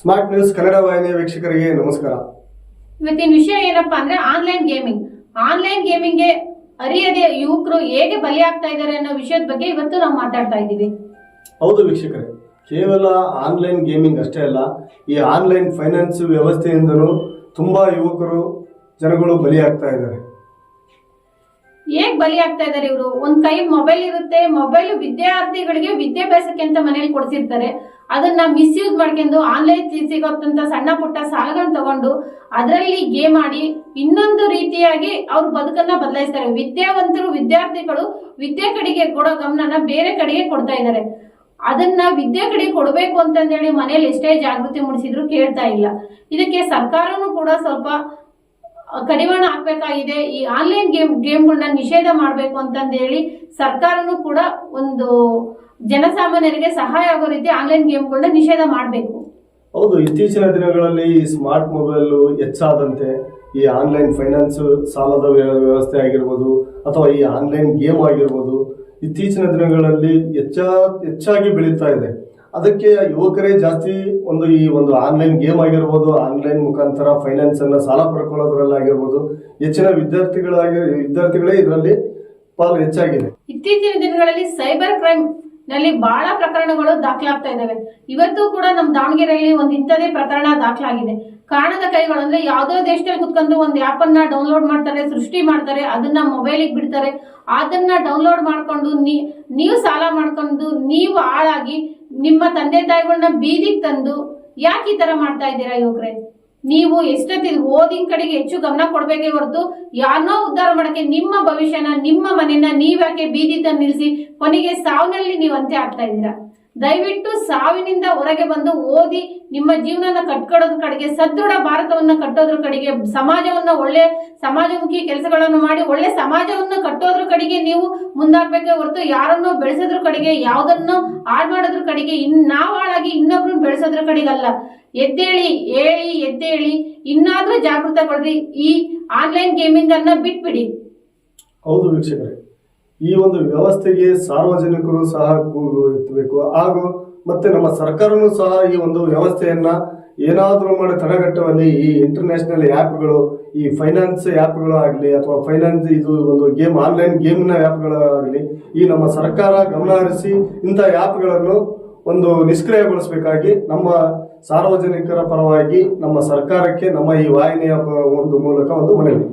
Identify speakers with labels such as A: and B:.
A: Smart news Kannada ವಾಹಿನಿಯ ವೀಕ್ಷಕರಿಗೆ ನಮಸ್ಕಾರ.
B: ಇವತ್ತಿನ ವಿಷಯ ಏನಪ್ಪಾ ಅಂದ್ರೆ ಆನ್ಲೈನ್ ಗೇಮಿಂಗ್ ಆನ್ಲೈನ್ ಗೇಮಿಂಗ್ಗೆ ಅರಿಯದೆ ಯುವಕರು ಹೇಗೆ ಬಲಿಯಾಗ್ತಾ ಇದ್ದಾರೆ ಅನ್ನೋ ವಿಷಯದ ಬಗ್ಗೆ ಇವತ್ತು ನಾವು ಮಾತಾಡ್ತಾ ಇದ್ದೀವಿ.
A: ಹೌದು ವೀಕ್ಷಕರೇ ಕೇವಲ ಆನ್ಲೈನ್ ಗೇಮಿಂಗ್ ಅಷ್ಟೇ ಅಲ್ಲ ಈ ಆನ್ಲೈನ್ ಫೈನಾನ್ಸ್ ವ್ಯವಸ್ಥೆಯಿಂದಲೂ ತುಂಬಾ ಯುವಕರು ಜನಗಳು ಬಲಿಯಾಗ್ತಾ ಇದ್ದಾರೆ.
B: ಹೇಗ್ ಬಲಿಯಾಗ್ತಾ ಇದ್ದಾರೆ ಇವರು? ಒಂದ್ ಕೈ ಮೊಬೈಲ್ ಇರುತ್ತೆ ಮೊಬೈಲ್ ವಿದ್ಯಾರ್ಥಿಗಳಿಗೆ ವಿದ್ಯಾಭ್ಯಾಸಕ್ಕೆ ಅಂತ ಮನೇಲಿ ಕೊಡ್ಸಿರ್ತಾರೆ. ಅದನ್ನ ಮಿಸ್ಯೂಸ್ ಮಾಡ್ಕೊಂಡು ಆನ್ಲೈನ್ ಸಿಗೋದಂತ ಸಣ್ಣ ಪುಟ್ಟ ಸಾಲಗಳನ್ನ ತಗೊಂಡು ಅದರಲ್ಲಿ ಗೇಮ್ ಆಡಿ ಇನ್ನೊಂದು ರೀತಿಯಾಗಿ ಅವ್ರ ಬದುಕನ್ನ ಬದಲಾಯಿಸ್ತಾರೆ. ವಿದ್ಯಾವಂತರು, ವಿದ್ಯಾರ್ಥಿಗಳು ವಿದ್ಯೆ ಕಡೆಗೆ ಕೊಡೋ ಗಮನನ ಬೇರೆ ಕಡೆಗೆ ಕೊಡ್ತಾ ಇದ್ದಾರೆ. ಅದನ್ನ ವಿದ್ಯೆ ಕಡೆ ಕೊಡಬೇಕು ಅಂತಂದೇಳಿ ಮನೇಲಿ ಎಷ್ಟೇ ಜಾಗೃತಿ ಮೂಡಿಸಿದ್ರು ಕೇಳ್ತಾ ಇಲ್ಲ. ಇದಕ್ಕೆ ಸರ್ಕಾರನು ಕೂಡ ಸ್ವಲ್ಪ ಕಡಿವಾಣ ಹಾಕ್ಬೇಕಾಗಿದೆ. ಈ ಆನ್ಲೈನ್ ಗೇಮ್ ಗೇಮ್ಗಳನ್ನ ನಿಷೇಧ ಮಾಡಬೇಕು ಅಂತಂದೇಳಿ ಸರ್ಕಾರನೂ ಕೂಡ ಒಂದು ಜನಸಾಮಾನ್ಯರಿಗೆ ಸಹಾಯ ಆಗೋ ರೀತಿ ಆನ್ಲೈನ್ ಗೇಮ್ಗಳನ್ನ ನಿಷೇಧ ಮಾಡಬೇಕು.
A: ಹೌದು ಇತ್ತೀಚಿನ ದಿನಗಳಲ್ಲಿ ಈ ಸ್ಮಾರ್ಟ್ ಮೊಬೈಲ್ ಹೆಚ್ಚಾದಂತೆ ಈ ಆನ್ಲೈನ್ ಫೈನಾನ್ಸ್ ಸಾಲದ ವ್ಯವಸ್ಥೆ ಆಗಿರ್ಬೋದು ಅಥವಾ ಈ ಆನ್ಲೈನ್ ಗೇಮ್ ಆಗಿರ್ಬೋದು ಇತ್ತೀಚಿನ ದಿನಗಳಲ್ಲಿ ಹೆಚ್ಚ ಹೆಚ್ಚಾಗಿ ಬೆಳೀತಾ ಇದೆ. ಅದಕ್ಕೆ ಯುವಕರೇ ಜಾಸ್ತಿ ಒಂದು ಈ ಒಂದು ಆನ್ಲೈನ್ ಗೇಮ್ ಆಗಿರ್ಬೋದು ಆನ್ಲೈನ್ ಮುಖಾಂತರ ಫೈನಾನ್ಸ್ ಅನ್ನ ಸಾಲ ಪಡ್ಕೊಳ್ಳೋದ್ರಲ್ಲಾಗಿರ್ಬೋದು ಹೆಚ್ಚಿನ ವಿದ್ಯಾರ್ಥಿಗಳಾಗಿ ವಿದ್ಯಾರ್ಥಿಗಳೇ ಇದರಲ್ಲಿ ಪಾಲು ಹೆಚ್ಚಾಗಿದೆ.
B: ಇತ್ತೀಚಿನ ದಿನಗಳಲ್ಲಿ ಸೈಬರ್ ಕ್ರೈಮ್ ನಲ್ಲಿ ಬಹಳ ಪ್ರಕರಣಗಳು ದಾಖಲಾಗ್ತಾ ಇದಾವೆ ಇವತ್ತು ಕೂಡ ನಮ್ಮ ದಾವಣಗೆರೆಯಲ್ಲಿ ಒಂದು ಇಂಥದೇ ಪ್ರಕರಣ ದಾಖಲಾಗಿದೆ. ಕಾಣದ ಕೈಗಳು ಅಂದ್ರೆ ಯಾವ್ದೋ ದೇಶದಲ್ಲಿ ಕುತ್ಕೊಂಡು ಒಂದು ಆಪ್ ಅನ್ನ ಡೌನ್ಲೋಡ್ ಮಾಡ್ತಾರೆ, ಸೃಷ್ಟಿ ಮಾಡ್ತಾರೆ, ಅದನ್ನ ಮೊಬೈಲಿಗೆ ಬಿಡ್ತಾರೆ. ಅದನ್ನ ಡೌನ್ಲೋಡ್ ಮಾಡ್ಕೊಂಡು ನೀವು ಸಾಲ ಮಾಡ್ಕೊಂಡು ನೀವು ಹಾಳಾಗಿ ನಿಮ್ಮ ತಂದೆ ತಾಯಿಗಳನ್ನ ಬೀದಿಗೆ ತಂದು ಯಾಕೆ ಈ ತರ ಮಾಡ್ತಾ ಇದ್ದೀರಾ ಯುವಕರೇ? ನೀವು ಎಷ್ಟೊತ್ತಿ ಓದಿನ ಕಡೆಗೆ ಹೆಚ್ಚು ಗಮನ ಕೊಡ್ಬೇಕೇ ಹೊರತು ಯಾರನ್ನೋ ಉದ್ಧಾರ ಮಾಡಕ್ಕೆ ನಿಮ್ಮ ಭವಿಷ್ಯನ, ನಿಮ್ಮ ಮನೆಯನ್ನ ನೀವ್ಯಾಕೆ ಯಾಕೆ ತಂದು ನಿಲ್ಸಿ ಕೊನೆಗೆ ಸಾವಿನಲ್ಲಿ ನೀವು ಅಂತ್ಯ ಆಗ್ತಾ ಇದ್ದೀರಾ. ದಯವಿಟ್ಟು ಸಾವಿನಿಂದ ಹೊರಗೆ ಬಂದು ಓದಿ ನಿಮ್ಮ ಜೀವನನ ಕಟ್ಕೊಡೋದ್ರ ಕಡೆಗೆ, ಸದೃಢ ಭಾರತವನ್ನ ಕಟ್ಟೋದ್ರ ಕಡೆಗೆ, ಸಮಾಜವನ್ನ ಒಳ್ಳೆ ಸಮಾಜಮುಖಿ ಕೆಲಸಗಳನ್ನು ಮಾಡಿ ಒಳ್ಳೆ ಸಮಾಜವನ್ನ ಕಟ್ಟೋದ್ರ ಕಡೆಗೆ ನೀವು ಮುಂದಾಗ್ಬೇಕೇ ಹೊರತು ಯಾರನ್ನೋ ಬೆಳೆಸೋದ್ರ ಕಡೆಗೆ, ಯಾವ್ದನ್ನೋ ಹಾಳು ಮಾಡೋದ್ರ ಕಡೆಗೆ ಇನ್ ನಾವ್ ಹಾಳಾಗಿ ಇನ್ನೊಬ್ರನ್ನ ಬೆಳೆಸೋದ್ರ ಕಡೆಗಲ್ಲ. ಎದ್ದೇಳಿ, ಹೇಳಿ, ಎದ್ದೇಳಿ, ಇನ್ನಾದ್ರೂ ಜಾಗೃತಗೊಳ್ರಿ ಈ ಆನ್ಲೈನ್ ಗೇಮಿಂಗ್ ಅನ್ನ ಬಿಟ್ಬಿಡಿ.
A: ಹೌದು ವೀಕ್ಷಕರೇ. ಈ ಒಂದು ವ್ಯವಸ್ಥೆಗೆ ಸಾರ್ವಜನಿಕರು ಸಹ ಕೂಗು ಎತ್ತಬೇಕು ಹಾಗೂ ಮತ್ತೆ ನಮ್ಮ ಸರ್ಕಾರನು ಸಹ ಈ ಒಂದು ವ್ಯವಸ್ಥೆಯನ್ನ ಏನಾದರೂ ಮಾಡಿ ತಡೆಗಟ್ಟುವಲ್ಲಿ ಈ ಇಂಟರ್ನ್ಯಾಷನಲ್ ಆ್ಯಪ್ಗಳು ಈ ಫೈನಾನ್ಸ್ ಆ್ಯಪ್ಗಳು ಆಗಲಿ ಅಥವಾ ಫೈನಾನ್ಸ್ ಇದು ಒಂದು ಗೇಮ್ ಆನ್ಲೈನ್ ಗೇಮ್ನ ಆ್ಯಪ್ಗಳಾಗಲಿ ಈ ನಮ್ಮ ಸರ್ಕಾರ ಗಮನ ಹರಿಸಿ ಇಂಥ ಆ್ಯಪ್ಗಳನ್ನು ಒಂದು ನಿಷ್ಕ್ರಿಯಗೊಳಿಸಬೇಕಾಗಿ ನಮ್ಮ ಸಾರ್ವಜನಿಕರ ಪರವಾಗಿ ನಮ್ಮ ಸರ್ಕಾರಕ್ಕೆ ನಮ್ಮ ಈ ವಾಹಿನಿಯ ಒಂದು ಮೂಲಕ ಒಂದು ಮನವಿ.